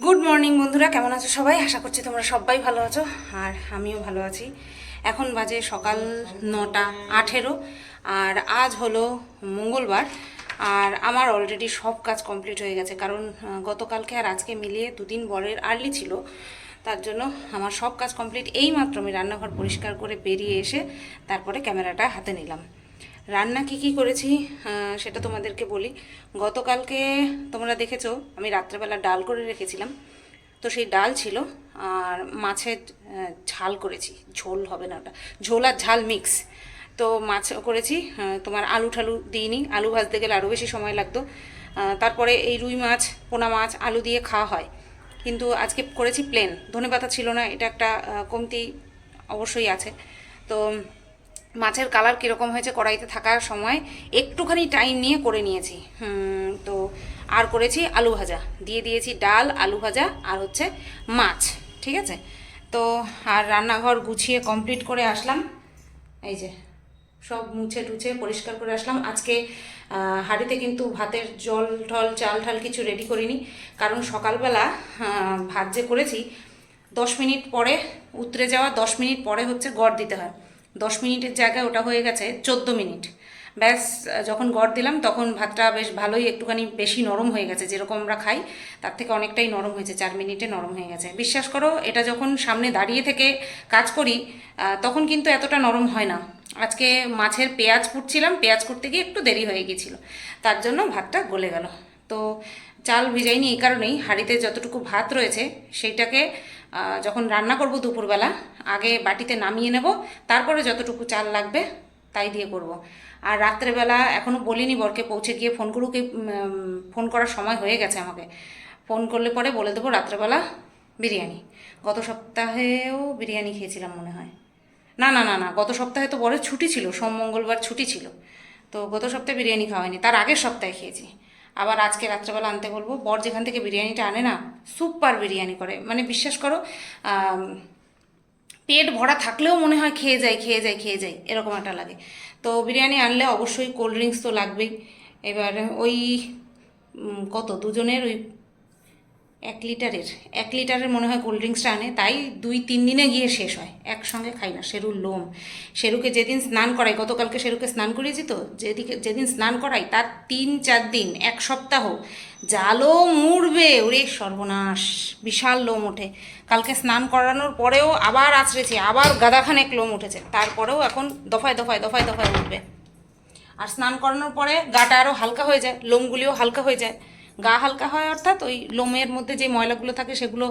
Good morning বন্ধুরা। কেমন আছো সবাই? আশা করছি তোমরা সবাই ভালো আছো, আর আমিও ভালো আছি। এখন বাজে সকাল নটা আঠেরো, আর আজ হলো মঙ্গলবার, আর আমার অলরেডি সব কাজ কমপ্লিট হয়ে গেছে, কারণ গতকালকে আর আজকে মিলিয়ে দুদিন বরের আর্লি ছিল, তার জন্য আমার সব কাজ কমপ্লিট এই মাত্র আমি রান্নাঘর পরিষ্কার করে বেরিয়ে এসে তারপরে ক্যামেরাটা হাতে নিলাম। রান্না কি কি করেছি সেটা তোমাদেরকে বলি। গতকালকে তোমরা দেখেছ, আমি রাত্রেবেলা ডাল করে রেখেছিলাম। তো সেই ডাল ছিল, আর মাছের ঝাল করেছি। ঝোল হবে না ওটা। ঝোল আর ঝাল মিক্স তো মাছ করেছি তোমার আলু ঠালু দিইনি। আলু ভাজতে গেলে আরও বেশি সময় লাগতো। তারপরে এই রুই মাছ, পোনা মাছ, আলু দিয়ে খাওয়া হয়। কিন্তু আজকে করেছি প্লেন ধনেপাতা ছিল না, এটা একটা কমতি অবশ্যই আছে। তো মাছের কালার কীরকম হয়েছে কড়াইতে থাকার সময় একটুখানি টাইম নিয়ে করে নিয়েছি। তো আর করেছি আলু ভাজা। দিয়ে দিয়েছি ডাল, আলু ভাজা আর হচ্ছে মাছ, ঠিক আছে? তো আর রান্নাঘর গুছিয়ে কমপ্লিট করে আসলাম। এই যে, সব মুছে টুছে পরিষ্কার করে আসলাম। আজকে হাঁড়িতে কিন্তু ভাতের জল, ঢল, চাল, ঢাল কিছু রেডি করিনি। কারণ সকালবেলা ভাত যে করেছি, দশ মিনিট পরে, উতরে যাওয়া, দশ মিনিট পরে হচ্ছে গড় দিতে হয়। দশ মিনিটের জায়গায় ওটা হয়ে গেছে, চোদ্দ মিনিট। ব্যাস, যখন গড় দিলাম, তখন ভাতটা বেশ ভালোই একটুখানি বেশি নরম হয়ে গেছে, যেরকম আমরা খাই, তার থেকে অনেকটাই নরম হয়েছে, চার মিনিটে নরম হয়ে গেছে। বিশ্বাস করো, এটা যখন সামনে দাঁড়িয়ে থেকে কাজ করি তখন কিন্তু এতটা নরম হয় না। আজকে মাছের পেঁয়াজ কুটছিলাম, পেঁয়াজ কুটতে গিয়ে একটু দেরি হয়ে গিয়েছিল তার জন্য ভাতটা গলে গেল। তো চাল ভিজাইনি এই কারণেই, হাঁড়িতে যতটুকু ভাত রয়েছে, সেইটাকে যখন রান্না করব দুপুরবেলা, আগে বাটিতে নামিয়ে নেব, তারপরে যতটুকু চাল লাগবে তাই দিয়ে করব। আর রাত্রেবেলা এখনও বলিনি বরকে পৌঁছে গিয়ে ফোন করুকে ফোন করার সময় হয়ে গেছে আমাকে। ফোন করলে পরে বলে দেবো রাত্রেবেলা বিরিয়ানি। গত সপ্তাহেও বিরিয়ানি খেয়েছিলাম মনে হয়। না না না না, গত সপ্তাহে তো বড় ছুটি ছিল, সোম, মঙ্গলবার ছুটি ছিল। তো গত সপ্তাহে বিরিয়ানি খাওয়াইনি তার আগের সপ্তাহে খেয়েছি। আবার আজকে রাত্রেবেলা আনতে বলব, বর যেখান থেকে বিরিয়ানিটা আনে না, সুপার বিরিয়ানি করে। মানে বিশ্বাস করো পেট ভরা থাকলেও মনে হয় খেয়ে যায় খেয়ে যায়, খেয়ে যাই এরকম একটা লাগে। তো বিরিয়ানি আনলে অবশ্যই কোল্ড ড্রিঙ্কস তো লাগবেই। এবার ওই কত? দুজনের ওই এক লিটারের এক লিটারের মনে হয় কোল্ড ড্রিঙ্কসটা আনে, তাই দুই তিন দিনে গিয়ে শেষ হয়, একসঙ্গে খাই না, সেরুর লোম। সেরুকে যেদিন স্নান করাই, গতকালকে সেরুকে স্নান করিয়েছি তো, যেদিকে যেদিন স্নান করাই, তার তিন চার দিন, এক সপ্তাহ জালও মুড়বে ওরে সর্বনাশ, বিশাল লোম ওঠে। কালকে স্নান করানোর পরেও আবার আছড়েছি, আবার গাদাখানেক লোম উঠেছে, তারপরেও এখন দফায় দফায় দফায় দফায় উঠবে। আর স্নান করানোর পরে গাটা আরও হালকা হয়ে যায়, লোমগুলিও হালকা হয়ে যায়। গা হালকা হয় অর্থাৎ ওই লোমের মধ্যে যে ময়লাগুলো থাকে সেগুলো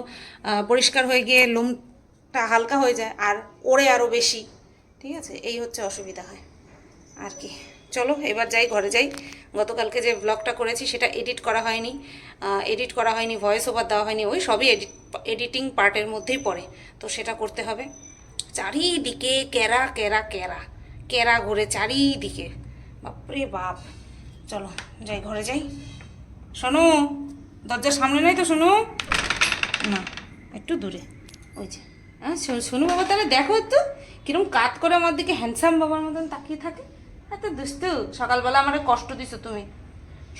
পরিষ্কার হয়ে গিয়ে লোমটা হালকা হয়ে যায় আর ওড়ে আরও বেশি। ঠিক আছে? এই হচ্ছে অসুবিধা হয়। আর কি। চলো, এবার যাই, ঘরে যাই। গতকালকে যে ব্লগটা করেছি সেটা এডিট করা হয়নি। এডিট করা হয়নি ভয়েস ওভার দেওয়া হয়নি। ওই সবই এডিট এডিটিং পার্টের মধ্যেই পড়ে। তো সেটা করতে হবে। চারিদিকে কেরা কেরা কেরা। কেরা ঘুরে চারিদিকে। বাপরে বাপ। চলো, যাই, ঘরে যাই। শোনো, দরজার সামনে নয় তো, শোনো। না, একটু দূরে। ওই যে হ্যাঁ শোনো বাবা, তাহলে দেখো একটু, কিরম কাত করে আমার দিকে হ্যান্ডসাম বাবার মতন তাকিয়ে থাকে। এত দুস্তু সকালবেলা আমার কষ্ট দিছো তুমি।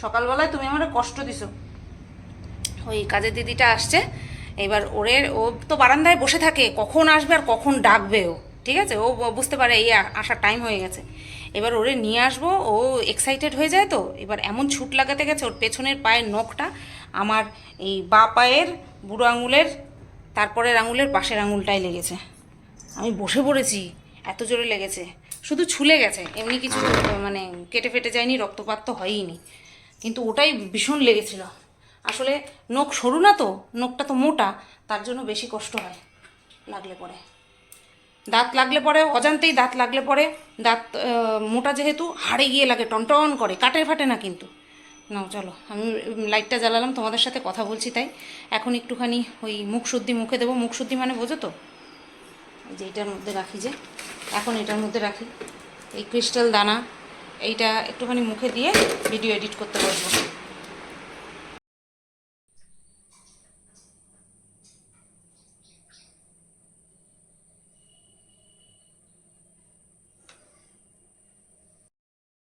সকালবেলায় তুমি আমার কষ্ট দিছো। ওই কাজের দিদিটা আসছে, এবার ওরে, ও তো বারান্দায় বসে থাকে, কখন আসবে আর কখন ডাকবে ও, ঠিক আছে? ও বুঝতে পারে, এই আসার টাইম হয়ে গেছে। এবার ওরে নিয়ে আসব, ও এক্সাইটেড হয়ে যায় তো। এবার এমন ছুট লাগাতে গেছে, ওর পেছনের পায়ের নখটা, আমার এই বা পায়ের বুড়ো আঙুলের, তারপরের আঙুলের পাশের আঙুলটাই লেগেছে। আমি বসে পড়েছি, এত জোরে লেগেছে। শুধু ছুলে গেছে, এমনি কিছু মানে কেটে ফেটে যায়নি, রক্তপাত তো হয়ইনি। কিন্তু ওটাই ভীষণ লেগেছিল। আসলে নখ সরু না তো, নখটা তো মোটা, তার জন্য বেশি কষ্ট হয়, লাগলে পরে। দাঁত লাগলে পরে, অজান্তেই দাঁত লাগলে পরে, দাঁত মোটা যেহেতু, হাড়ে গিয়ে লাগে, টনটন করে, কাটে ফাটে না কিন্তু। নাও, চলো, আমি লাইটটা জ্বালালাম, তোমাদের সাথে কথা বলছি তাই। এখন একটুখানি ওই মুখ শুদ্ধি মুখে দেবো। মুখ শুদ্ধি মানে বোঝো তো? যে এটার মধ্যে রাখি যে, এখন এটার মধ্যে রাখি। এই ক্রিস্টাল দানা, এইটা একটুখানি মুখে দিয়ে ভিডিও এডিট করতে বসবো।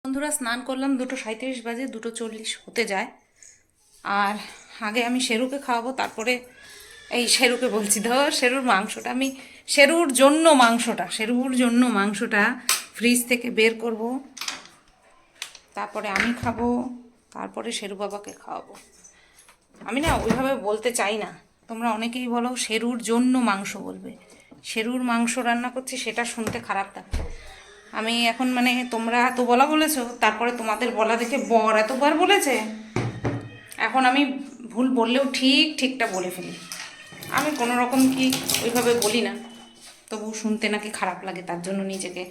বন্ধুরা স্নান করলাম, দুটো সাঁত্রিশ বাজে, দুটো চল্লিশ হতে যায়। আর আগে আমি শেরুকে খাওয়াবো, তারপরে এই শেরুকে বলছি। ধর শেরুর মাংসটা, আমি শেরুর জন্য মাংসটা শেরুর জন্য মাংসটা ফ্রিজ থেকে বের করব। তারপরে আমি খাব, তারপরে শেরু বাবাকে খাওয়াবো। আমি না ওইভাবে বলতে চাই না। তোমরা অনেকেই বলো শেরুর জন্য মাংস বলবে। শেরুর মাংস রান্না করছি, সেটা শুনতে খারাপ লাগছে। আমি এখন মানে তোমরা এত বলা বলেছ, তারপরে তোমাদের বলা দেখে বর এতবার বলেছে। এখন আমি ভুল বললেও ঠিক ঠিকটা বলে ফেলি। আমি কোনো রকম কি ওইভাবে বলি না। তবু শুনতে নাকি খারাপ লাগে, তার জন্য নিজেকে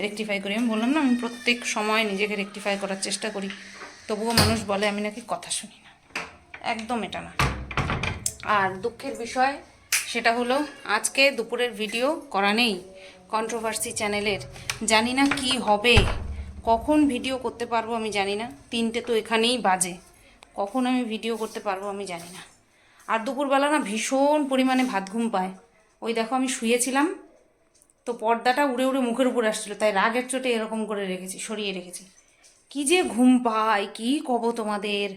রেকটিফাই করি। আমি বললাম না, আমি প্রত্যেক সময় নিজেকে রেকটিফাই করার চেষ্টা করি। তবুও মানুষ বলে, আমি নাকি কথা শুনি না। একদম এটা না। আর দুঃখের বিষয় সেটা হলো, আজকে দুপুরের ভিডিও করা নেই। কন্ট্রোভার্সি চ্যানেলের জানি না কি হবে। কখন ভিডিও করতে পারব আমি জানি না। তিনটে তো এখানেই বাজে। কখন আমি ভিডিও করতে পারব আমি জানি না। আর দুপুরবেলা না ভীষণ পরিমাণে ভাত ঘুম পায়। ওই দেখো আমি শুয়েছিলাম, তো পর্দাটা উড়ে উড়ে মুখের উপর আসছিল, তাই রাগের চোটে এরকম করে রেখেছি, সরিয়ে রেখেছি। কি যে ঘুম পায়, কি কব তোমাদের?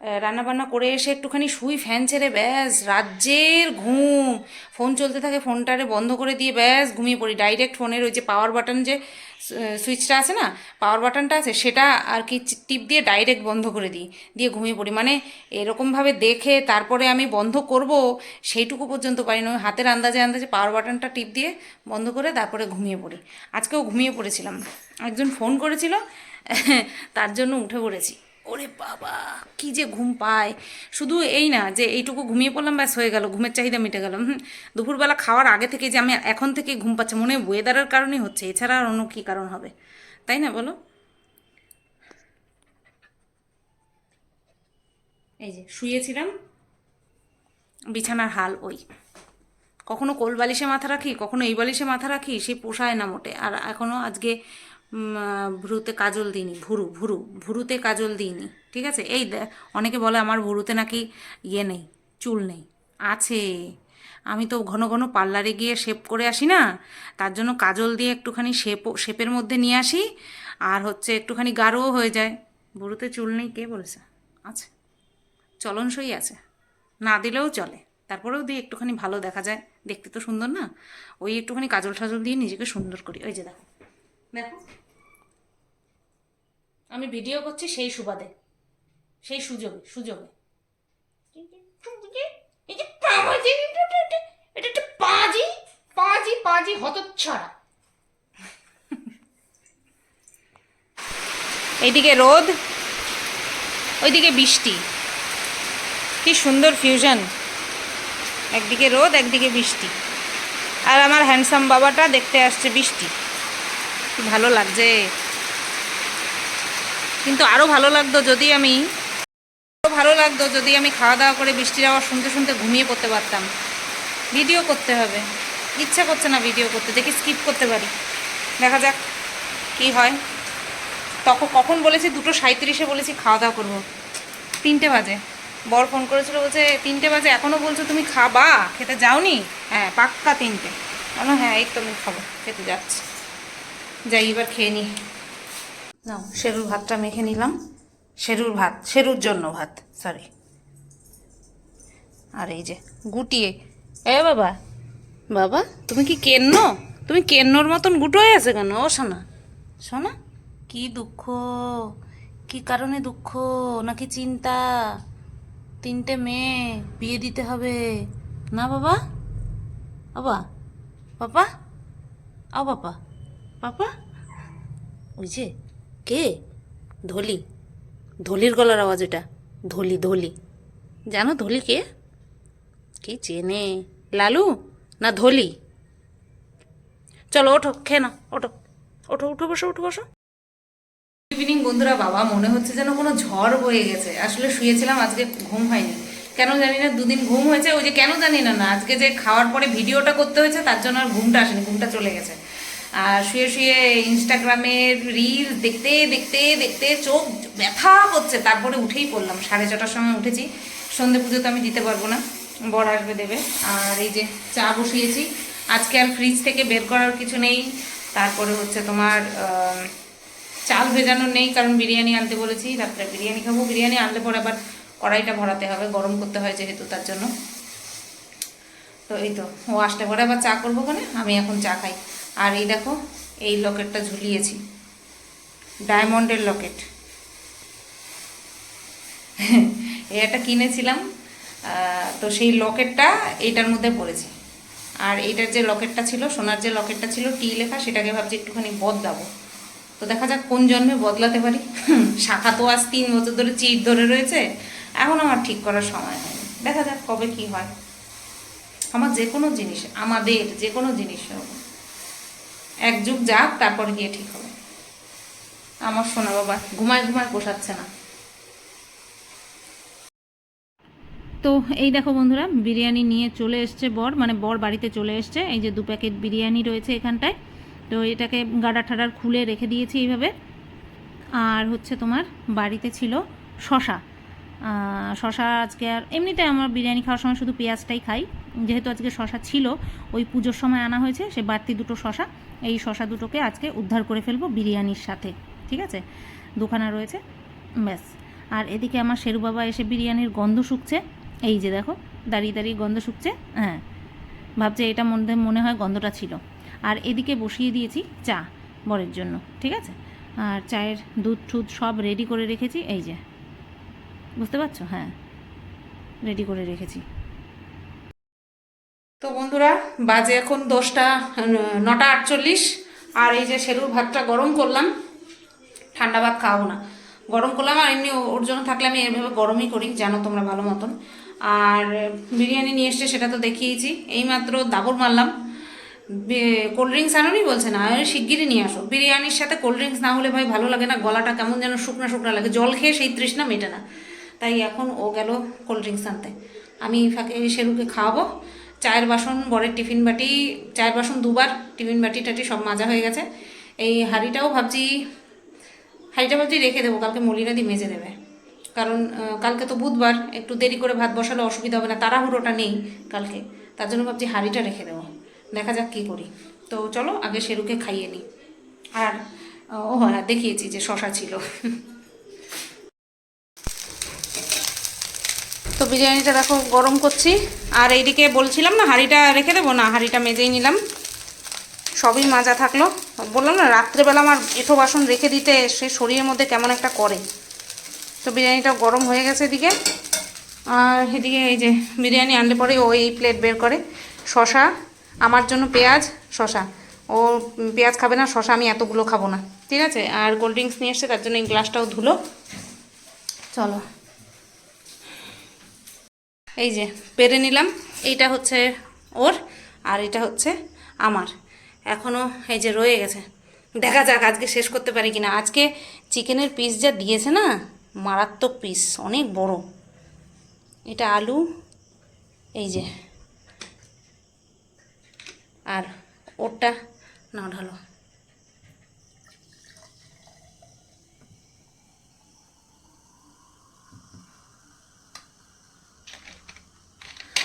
রান্নাবান্না করে এসে একটুখানি শুই, ফ্যান ছেড়ে ব্যাস, রাজ্যের ঘুম। ফোন চলতে থাকে, ফোনটারে বন্ধ করে দিয়ে ব্যাস ঘুমিয়ে পড়ি। ডাইরেক্ট ফোনের ওই যে পাওয়ার বাটন যে সুইচটা আছে না পাওয়ার বাটনটা আছে, সেটা আর কি টিপ দিয়ে ডাইরেক্ট বন্ধ করে দিই। দিয়ে ঘুমিয়ে পড়ি। মানে এরকমভাবে দেখে তারপরে আমি বন্ধ করব, সেইটুকু পর্যন্ত পারি না। হাতের আন্দাজে আন্দাজে পাওয়ার বাটনটা টিপ দিয়ে বন্ধ করে তারপরে ঘুমিয়ে পড়ি। আজকেও ঘুমিয়ে পড়েছিলাম। একজন ফোন করেছিল, তার জন্য উঠে পড়েছি। ওরে বাবা, কি যে ঘুম পায়। শুধু এই না যে এইটুকু ঘুমিয়ে পড়লাম, ব্যাস হয়ে গেল, ঘুমের চাহিদা মিটে গেল। দুপুরবেলা খাওয়ার আগে থেকে যে আমি এখন থেকে ঘুম পাচ্ছে, মনে ওয়েদারের কারণেই হচ্ছে, এছাড়া আর অন্য কী কারণ হবে? তাই না, বলো? এই যে, শুয়েছিলাম, বিছানার হাল ওই। কখনো কোল বালিশে মাথা রাখি, কখনো এই বালিশে মাথা রাখি, সে পোষায় না মোটে। আর এখনও আজকে ভুরুতে কাজল দিইনি, ভুরু ভুরু, ভুরুতে কাজল দিইনি, ঠিক আছে? এই অনেকে বলে আমার ভুরুতে নাকি ইয়ে নেই, চুল নেই। আছে। আমি তো ঘন ঘন পার্লারে গিয়ে শেপ করে আসি না, তার জন্য কাজল দিয়ে একটুখানি শেপ, শেপের মধ্যে নিয়ে আসি, আর হচ্ছে একটুখানি গাঢ়ও হয়ে যায়। ভুরুতে চুল নেই, কে বলেছে? আছে। চলনসই আছে। না দিলেও চলে। তারপরেও দিয়ে একটুখানি ভালো দেখা যায়। দেখতে তো সুন্দর না? ওই একটুখানি কাজল টাজল দিয়ে নিজেকে সুন্দর করি। ওই যে দেখো। দেখো। আমি ভিডিও করছি সেই সুবাদে, সেই সুযোগে সুযোগে। এটা একটা এইদিকে রোদ, ওইদিকে বৃষ্টি। কি সুন্দর ফিউশন একদিকে রোদ, একদিকে বৃষ্টি। আর আমার হ্যান্ডসাম বাবাটা দেখতে আসছে বৃষ্টি। কি ভালো লাগছে। কিন্তু আরও ভালো লাগতো যদি আমি ভালো লাগতো যদি আমি খাওয়া দাওয়া করে বৃষ্টির আওয়াজ শুনতে শুনতে ঘুমিয়ে পড়তে পারতাম। ভিডিও করতে হবে। ইচ্ছা করছে না ভিডিও করতে, দেখি স্কিপ করতে পারি। দেখা যাক কি হয়। তখন কখন বলেছি? দুটো সাঁত্রিশে বলেছি খাওয়া দাওয়া করব। তিনটে বাজে। বর ফোন করেছিল, বলছে, তিনটে বাজে এখনও বলছো তুমি খাবা? খেতে যাওনি? হ্যাঁ পাক্কা তিনটে। বলো হ্যাঁ এই তো আমি খাব, খেতে যাচ্ছি। যাই, এবার খেয়ে নিই নাও, শেরুর ভাতটা মেখে নিলাম। শেরুর ভাত, শেরুর জন্য ভাত সরি আর এই যে গুটিয়ে এ। বাবা বাবা, তুমি কি কেন্ন? তুমি কেন্নর মতন গুটো হয়ে আছে কেন? ও শোনা শোনা কি দুঃখ? কি কারণে দুঃখ? নাকি চিন্তা? তিনটে মেয়ে, বিয়ে দিতে হবে। না বাবা? বাবা পাপা আও বাবা। পাপা ওই যে, কে? ধলি। ধলির গলার আওয়াজ এটা। ধলি ধলি। জানো ধলি কে? কে চেনে? লালু না ধলি? চলো ওঠো, খেয়ে না ওঠো। ওঠো, উঠো, বসো উঠো, বসো। ইভিনিং বন্ধুরা, বাবা, মনে হচ্ছে যেন কোনো ঝড় বয়ে গেছে। আসলে শুয়েছিলাম, আজকে ঘুম হয়নি। কেন জানি না, দুদিন ঘুম হয়েছে, ওই যে কেন জানি না না, আজকে যে খাওয়ার পরে ভিডিওটা করতে হয়েছে, তার জন্য আর ঘুমটা আসেনি, ঘুমটা চলে গেছে। আর শুয়ে শুয়ে ইনস্টাগ্রামের রিল দেখতে দেখতে দেখতে চোখ ব্যথা হচ্ছে তারপরে উঠেই পড়লাম। সাড়ে ছটার সময় উঠেছি। সন্ধে পুজো তো আমি দিতে পারব না। বর আসবে দেবে। আর এই যে চা বসিয়েছি। আজকে আর ফ্রিজ থেকে বের করার কিছু নেই। তারপরে হচ্ছে তোমার চাল ভেজানো নেই, কারণ বিরিয়ানি আনতে বলেছি। রাত্রে বিরিয়ানি খাব। বিরিয়ানি আনলে পরে আবার কড়াইটা ভরাতে হবে। গরম করতে হয় যেহেতু, তার জন্য। তো এই তো, ও আসলে পরে আবার চা করব কেন আমি এখন চা খাই। আর এই দেখো, এই লকেটটা ঝুলিয়েছি। ডায়মন্ডের লকেট। এটা কিনেছিলাম তো সেই লকেটটা এইটার মধ্যে পড়েছে। আর এইটার যে লকেটটা ছিল, সোনার যে লকেটটা ছিল, টি লেখা, সেটাকে ভাবছি একটুখানি বদলাবো। তো দেখা যাক কোন জন্মে বদলাতে পারি। শাখা তো আজ তিন বছর ধরে চিট ধরে রয়েছে, এখন আমার ঠিক করার সময় হয়নি। দেখা যাক কবে কি হয়। আমার যে কোনো জিনিস, আমাদের যে কোনো জিনিস এক যুগ যাক, তারপর গিয়ে ঠিক হবে। আমার সোনা বাবা ঘুমায় ঘুমায় পোষাচ্ছে না। তো এই দেখো বন্ধুরা, বিরিয়ানি নিয়ে চলে এসছে বর মানে বর বাড়িতে চলে এসছে। এই যে দু প্যাকেট বিরিয়ানি রয়েছে এখানটায়। তো এটাকে গাডা ঠাডার খুলে রেখে দিয়েছি এইভাবে। আর হচ্ছে তোমার বাড়িতে ছিল শশা। শশা আজকে আর এমনিতে আমার বিরিয়ানি খাওয়ার সময় শুধু পেঁয়াজটাই খাই। যেহেতু আজকে শশা ছিল, ওই পুজোর সময় আনা হয়েছে, সে বাড়তি দুটো শশা, এই শশা দুটোকে আজকে উদ্ধার করে ফেলব বিরিয়ানির সাথে, ঠিক আছে? দুখানা রয়েছে, ব্যাস। আর এদিকে আমার শেরু বাবা এসে বিরিয়ানির গন্ধ শুকছে, এই যে দেখো, দাঁড়িয়ে দাঁড়িয়ে গন্ধ শুকছে হ্যাঁ ভাবছে এটা মধ্যে মনে হয় গন্ধটা ছিল। আর এদিকে বসিয়ে দিয়েছি চা বরের জন্য, ঠিক আছে? আর চায়ের দুধ টুধ সব রেডি করে রেখেছি, এই যে, বুঝতে পারছ? হ্যাঁ রেডি করে রেখেছি। তো বন্ধুরা, বাজে এখন দশটা নটা আটচল্লিশ, আর এই যে সেরুর ভাতটা গরম করলাম, ঠান্ডা ভাত খাওয়াবো না। গরম করলাম, আর এমনি ওর জন্য থাকলে আমি এভাবে গরমই করি, জানো তোমরা ভালো মতন। আর বিরিয়ানি নিয়ে এসছে, সেটা তো দেখিয়েছি। এইমাত্র দাবর মারলাম। কোল্ড ড্রিঙ্কস আনোনি বলছে? না শিগগিরই নিয়ে আসো। বিরিয়ানির সাথে কোল্ড ড্রিঙ্কস না হলে ভাই ভালো লাগে না, গলাটা কেমন যেন শুকনা শুকনা লাগে। জল খেয়ে সেই তৃষ্ণা মেটে না। তাই এখন ও গেল কোল্ড ড্রিঙ্কস আনতে। আমি ফাঁকে সেরুকে খাওয়াবো। চায়ের বাসন, বরের টিফিন বাটি, চায়ের বাসন দুবার, টিফিন বাটি টাটি সব মাজা হয়ে গেছে। এই হাঁড়িটাও ভাবছি, হাঁড়িটা ভাবছি রেখে দেবো, কালকে মলিনাদি মেজে দেবে। কারণ কালকে তো বুধবার, একটু দেরি করে ভাত বসালে অসুবিধা হবে না, তাড়াহুড়োটা নেই কালকে। তার জন্য ভাবছি হাঁড়িটা রেখে দেবো। দেখা যাক কী করি। তো চলো, আগে সেরুকে খাইয়ে নিই। আর ও হ্যাঁ দেখিয়েছি যে শশা ছিল। তো বিরিয়ানিটা দেখো গরম করছি। আর এইদিকে বলছিলাম না, হাঁড়িটা রেখে দেবো? না, হাঁড়িটা মেজেই নিলাম। সবই মাজা থাকল। বললাম না, রাত্রেবেলা আমার এঁঠো বাসন রেখে দিতে সে শরীরের মধ্যে কেমন একটা করে। তো বিরিয়ানিটা গরম হয়ে গেছে এদিকে। আর এদিকে এই যে বিরিয়ানি আনলে পরে ও এই প্লেট বের করে। শশা, আমার জন্য পেঁয়াজ, শশা। ও পেঁয়াজ খাবে না, শশা আমি এতগুলো খাব না। ঠিক আছে? আর কোল্ড ড্রিঙ্কস নিয়ে এসছে, তার জন্য এই গ্লাসটাও ধুলো। চলো। এই যে, পেরে নিলাম। এইটা হচ্ছে ওর আর এটা হচ্ছে আমার। এখনও এই যে রয়ে গেছে। দেখা যাক আজকে শেষ করতে পারি কিনা। আজকে চিকেনের পিস যা দিয়েছে না, মারাত্মক পিস অনেক বড়। এটা আলু, এই যে। আর ওরটা না ঢালো।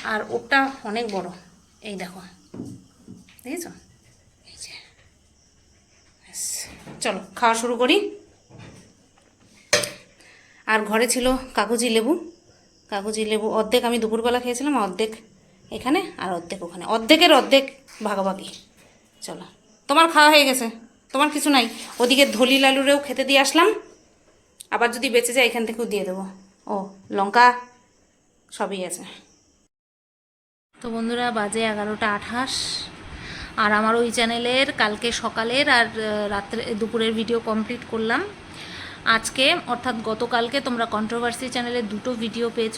আর ওটা অনেক বড়। এই দেখো। দেখেছ? চলো, খাওয়া শুরু করি। আর ঘরে ছিল কাগজি লেবু। কাগজি লেবু অর্ধেক আমি দুপুরবেলা খেয়েছিলাম, অর্ধেক এখানে আর অর্ধেক ওখানে। অর্ধেকের অর্ধেক ভাগাভাগি। চলো। তোমার খাওয়া হয়ে গেছে। তোমার কিছু নাই। ওদিকে ধলি লালুরেও খেতে দিয়ে আসলাম। আবার যদি বেঁচে যায়, এখান থেকেও দিয়ে দেবো। ও, লঙ্কা সবই আছে। তো বন্ধুরা, বাজে এগারোটা আঠাশ। আর আমার ওই চ্যানেলের কালকে সকালের আর রাত্রে, দুপুরের ভিডিও কমপ্লিট করলাম। আজকে, অর্থাৎ গতকালকে তোমরা কন্ট্রোভার্সি চ্যানেলে দুটো ভিডিও পেয়েছ।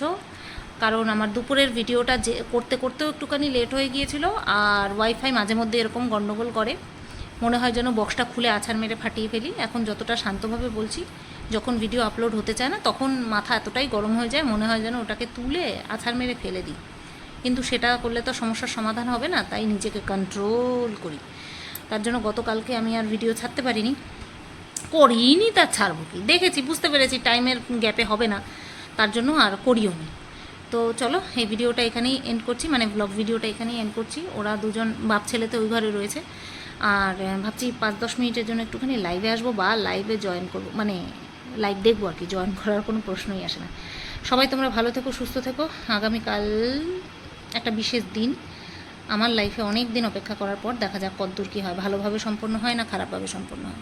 কারণ আমার দুপুরের ভিডিওটা যে, করতে করতেও একটুখানি লেট হয়ে গিয়েছিল, আর ওয়াইফাই মাঝে মধ্যে এরকম গণ্ডগোল করে। মনে হয় যেন বক্সটা খুলে আছাড় মেরে ফাটিয়ে ফেলি। এখন যতটা শান্তভাবে বলছি, যখন ভিডিও আপলোড হতে চায় না, তখন মাথা এতটাই গরম হয়ে যায়, মনে হয় যেন ওটাকে তুলে আছাড় মেরে ফেলে দিই। কিন্তু সেটা করলে তো সমস্যার সমাধান হবে না, তাই নিজেকে কন্ট্রোল করি। তার জন্য গতকালকে আমি আর ভিডিও ছাড়তে পারিনি। করিনি তা ছাড়বো কি? দেখেছি, বুঝতে পেরেছি টাইমের গ্যাপে হবে না, তার জন্য আর করিও নি। তো চলো, এই ভিডিওটা এখানেই এন্ড করছি মানে ব্লগ ভিডিওটা এখানেই এন্ড করছি। ওরা দুজন বাপ ছেলেতে ওই ঘরে রয়েছে। আর ভাবছি পাঁচ দশ মিনিটের জন্য একটুখানি লাইভে আসব বা লাইভে জয়েন করব মানে লাইভ দেখব আর কি জয়েন করার কোনো প্রশ্নই আসে না। সবাই তোমরা ভালো থেকো, সুস্থ থেকো। আগামীকাল একটা বিশেষ দিন। আমার লাইফে অনেক দিন অপেক্ষা করার পর দেখা যাক কদ্দূর কী হয়। ভালোভাবে সম্পন্ন হয় না, খারাপভাবে সম্পন্ন হয়?